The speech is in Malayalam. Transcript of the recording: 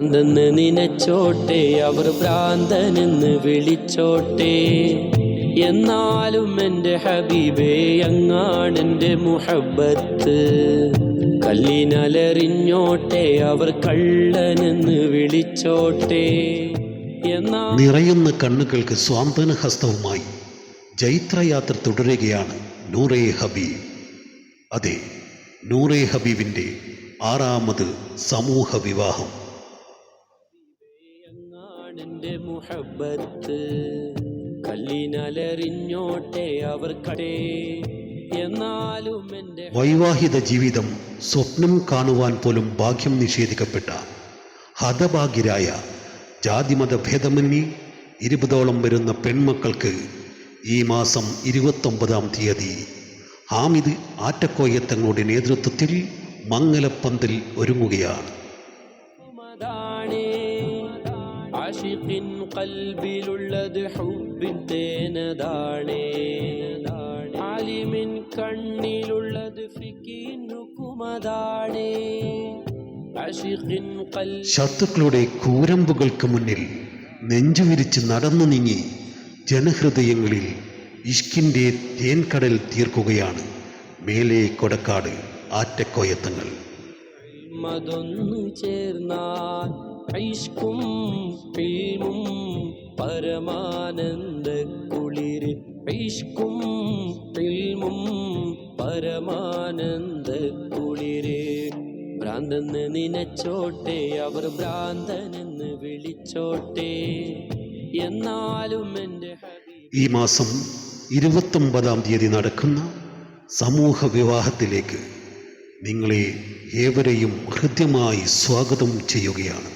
ഭ്രാന്തെന്ന് നിനച്ചോട്ടെ? അവർ ഭ്രാന്തനെന്ന് വിളിച്ചോട്ടെ. എന്നാലും എന്റെ ഹബീബേ അങ്ങാണെന്റെ മുഹബത്ത് കല്ലിനലറിഞ്ഞോട്ടെ അവർ കള്ളനെന്ന് വിളിച്ചോട്ടെ. എന്നാ നിറയുന്ന കണ്ണുകൾക്ക് സ്വാന്തന ഹസ്തവുമായി ജൈത്രയാത്ര തുടരുകയാണ് നൂറേ ഹബീബ്. അതെ നൂറേ ഹബീബിന്റെ ആറാമത് സമൂഹ വിവാഹം അങ്ങാണെന്റെ മുഹബത്ത് കല്ലിനലറിഞ്ഞോട്ടെ അവർ കടേ എന്നാലും വൈവാഹിക ജീവിതം സ്വപ്നം കാണുവാൻ പോലും ഭാഗ്യം നിഷേധിക്കപ്പെട്ട ഹതഭാഗ്യരായ ജാതിമത ഭേദമന്യേ ഇരുപതോളം വരുന്ന പെൺമക്കൾക്ക് ഈ മാസം ഇരുപത്തൊമ്പതാം തീയതി ഹാമിദ് ആറ്റക്കോയത്തങ്ങളുടെ നേതൃത്വത്തിൽ മംഗലപ്പന്തൽ ഒരുങ്ങുകയാണ്. ആഷിഖിൻ കൽബിലുള്ളത് ഹുബിൻ തേനതാണേ. ആലിമിൻ കണ്ണിലുള്ളത് കൽ ശത്രുക്കളുടെ കൂരമ്പുകൾക്ക് മുന്നിൽ നെഞ്ചുവിരിച്ച് നടന്നു നീങ്ങി ജനഹൃദയങ്ങളിൽ ഇഷ്കിന്റെ തേൻകടൽ തീർക്കുകയാണ്. മേലെ കൊടക്കാട് ആറ്റക്കോയത്തങ്ങൾ. മതൊന്നു ചേർന്നാൽ ഐഷ്കും പ്രേമും പരമാനന്ദ കുളിര്. ഐഷ്കും പ്രേമും പരമാനന്ദ കുളിര്. ഭ്രാന്തെന്ന് നിനച്ചോട്ടെ അവർ ഭ്രാന്തനെന്ന് വിളിച്ചോട്ടെ. എന്നാലും എന്റെ ഈ മാസം ഇരുപത്തൊമ്പതാം തീയതി നടക്കുന്ന സമൂഹ വിവാഹത്തിലേക്ക് നിങ്ങളെ ഏവരെയും ഹൃദ്യമായി സ്വാഗതം ചെയ്യുകയാണ്.